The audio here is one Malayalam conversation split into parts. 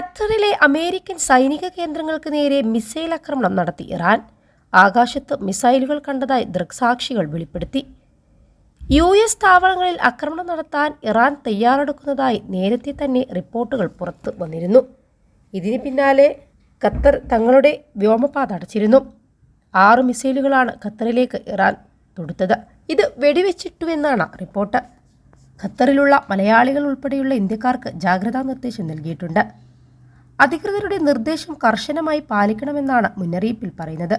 ഖത്തറിലെ അമേരിക്കൻ സൈനിക കേന്ദ്രങ്ങൾക്ക് നേരെ മിസൈൽ ആക്രമണം നടത്തി ഇറാൻ. ആകാശത്ത് മിസൈലുകൾ കണ്ടതായി ദൃക്സാക്ഷികൾ വെളിപ്പെടുത്തി. യു എസ് താവളങ്ങളിൽ ആക്രമണം നടത്താൻ ഇറാൻ തയ്യാറെടുക്കുന്നതായി നേരത്തെ തന്നെ റിപ്പോർട്ടുകൾ പുറത്തു വന്നിരുന്നു. ഇതിന് പിന്നാലെ ഖത്തർ തങ്ങളുടെ വ്യോമപാത അടച്ചിരുന്നു. ആറ് മിസൈലുകളാണ് ഖത്തറിലേക്ക് ഇറാൻ തൊടുത്തത്. ഇത് വെടിവെച്ചിട്ടുവെന്നാണ് റിപ്പോർട്ട്. ഖത്തറിലുള്ള മലയാളികൾ ഉൾപ്പെടെയുള്ള ഇന്ത്യക്കാർക്ക് ജാഗ്രതാ നിർദ്ദേശം നൽകിയിട്ടുണ്ട്. അധികൃതരുടെ നിർദ്ദേശം കർശനമായി പാലിക്കണമെന്നാണ് മുന്നറിയിപ്പിൽ പറയുന്നത്.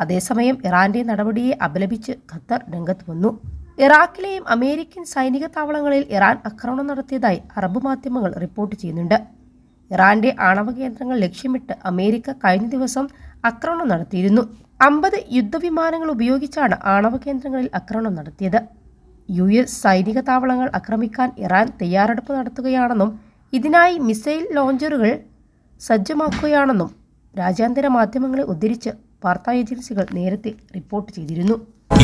അതേസമയം ഇറാന്റെ നടപടിയെ അപലപിച്ച് ഖത്തർ രംഗത്ത് വന്നു. ഇറാഖിലെയും അമേരിക്കൻ സൈനിക താവളങ്ങളിൽ ഇറാൻ ആക്രമണം നടത്തിയതായി അറബ് മാധ്യമങ്ങൾ റിപ്പോർട്ട് ചെയ്യുന്നുണ്ട്. ഇറാന്റെ ആണവ കേന്ദ്രങ്ങൾ ലക്ഷ്യമിട്ട് അമേരിക്ക കഴിഞ്ഞ ദിവസം ആക്രമണം നടത്തിയിരുന്നു. അമ്പത് യുദ്ധവിമാനങ്ങൾ ഉപയോഗിച്ചാണ് ആണവ കേന്ദ്രങ്ങളിൽ ആക്രമണം നടത്തിയത്. യു എസ് സൈനിക താവളങ്ങൾ ആക്രമിക്കാൻ ഇറാൻ തയ്യാറെടുപ്പ് നടത്തുകയാണെന്നും ഇതിനായി മിസൈൽ ലോഞ്ചറുകൾ സജ്ജമാക്കുകയാണെന്നും രാജ്യാന്തര മാധ്യമങ്ങളെ ഉദ്ധരിച്ച് വാർത്താ ഏജൻസികൾ നേരത്തെ റിപ്പോർട്ട് ചെയ്തിരുന്നു.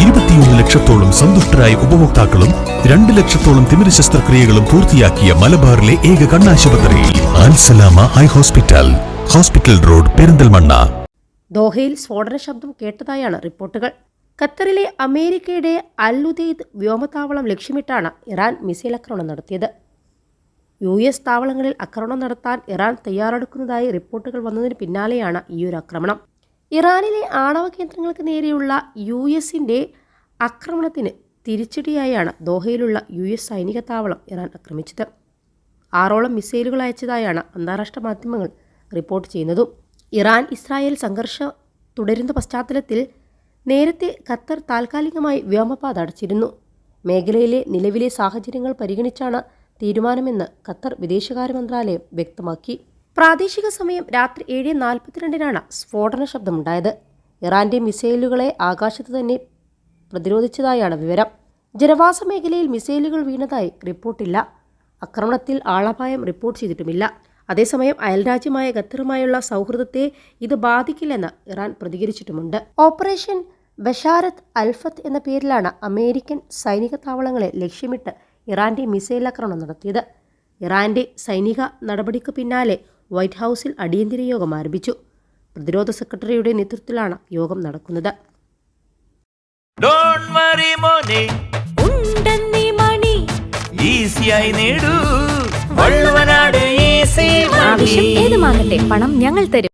ഇരുപത്തിയൊന്ന് ലക്ഷത്തോളം സന്തുഷ്ടരായ ഉപഭോക്താക്കളും രണ്ട് ലക്ഷത്തോളം തിമിര ശസ്ത്രക്രിയകളും പൂർത്തിയാക്കിയ മലബാറിലെ ഏക കണ്ണാശുപത്രിയിൽ Al Salama eye hospital hospital road Perinthalmanna. ദോഹയിൽ സ്ഫോടന ശബ്ദം കേട്ടതായാണ് റിപ്പോർട്ടുകൾ. ഖത്തറിലെ അമേരിക്കയുടെ അൽ ഉദൈദ് വ്യോമതാവളം ലക്ഷ്യമിട്ടാണ് ഇറാൻ മിസൈൽ ആക്രമണം നടത്തിയത്. യു എസ് താവളങ്ങളിൽ ആക്രമണം നടത്താൻ ഇറാൻ തയ്യാറെടുക്കുന്നതായി റിപ്പോർട്ടുകൾ വന്നതിന് പിന്നാലെയാണ് ഈ ഒരു ആക്രമണം. ഇറാനിലെ ആണവ കേന്ദ്രങ്ങൾക്ക് നേരെയുള്ള യു എസിന്റെ ആക്രമണത്തിന് തിരിച്ചടിയായാണ് ദോഹയിലുള്ള യു എസ് സൈനിക താവളം ഇറാൻ ആക്രമിച്ചത്. ആറോളം മിസൈലുകൾ അയച്ചതായാണ് അന്താരാഷ്ട്ര മാധ്യമങ്ങൾ റിപ്പോർട്ട് ചെയ്യുന്നതും. ഇറാൻ ഇസ്രായേൽ സംഘർഷം തുടരുന്ന പശ്ചാത്തലത്തിൽ നേരത്തെ ഖത്തർ താൽക്കാലികമായി വ്യോമപാത അടച്ചിരുന്നു. മേഖലയിലെ നിലവിലെ സാഹചര്യങ്ങൾ പരിഗണിച്ചാണ് തീരുമാനമെന്ന് ഖത്തർ വിദേശകാര്യ മന്ത്രാലയം വ്യക്തമാക്കി. പ്രാദേശിക സമയം രാത്രി ഏഴ് നാൽപ്പത്തിരണ്ടിനാണ് സ്ഫോടന ശബ്ദമുണ്ടായത്. ഇറാന്റെ മിസൈലുകളെ ആകാശത്ത് തന്നെ പ്രതിരോധിച്ചതായാണ് വിവരം. ജനവാസ മേഖലയിൽ മിസൈലുകൾ വീണതായി റിപ്പോർട്ടില്ല. ആക്രമണത്തിൽ ആളപായം റിപ്പോർട്ട് ചെയ്തിട്ടുമില്ല. അതേസമയം അയൽരാജ്യമായ ഖത്തറുമായുള്ള സൗഹൃദത്തെ ഇത് ബാധിക്കില്ലെന്ന് ഇറാൻ പ്രതികരിച്ചിട്ടുമുണ്ട്. ഓപ്പറേഷൻ ബഷാരത്ത് അൽഫത്ത് എന്ന പേരിലാണ് അമേരിക്കൻ സൈനിക താവളങ്ങളെ ലക്ഷ്യമിട്ട് ഇറാന്റെ മിസൈൽ ആക്രമണം നടത്തിയത്. ഇറാന്റെ സൈനിക നടപടിക്ക് പിന്നാലെ വൈറ്റ് ഹൗസിൽ അടിയന്തര യോഗം ആരംഭിച്ചു. പ്രതിരോധ സെക്രട്ടറിയുടെ നേതൃത്വത്തിലാണ് യോഗം നടക്കുന്നത്. ഡോണ്ട് വറി മോനെ. ഉണ്ടെന്നീ മണി. ഈസിയായി നേടൂ. വള്ളുവനാട് ഈസി ആവശ്യം ഏതുമാകട്ടെ പണം ഞങ്ങൾ തരും.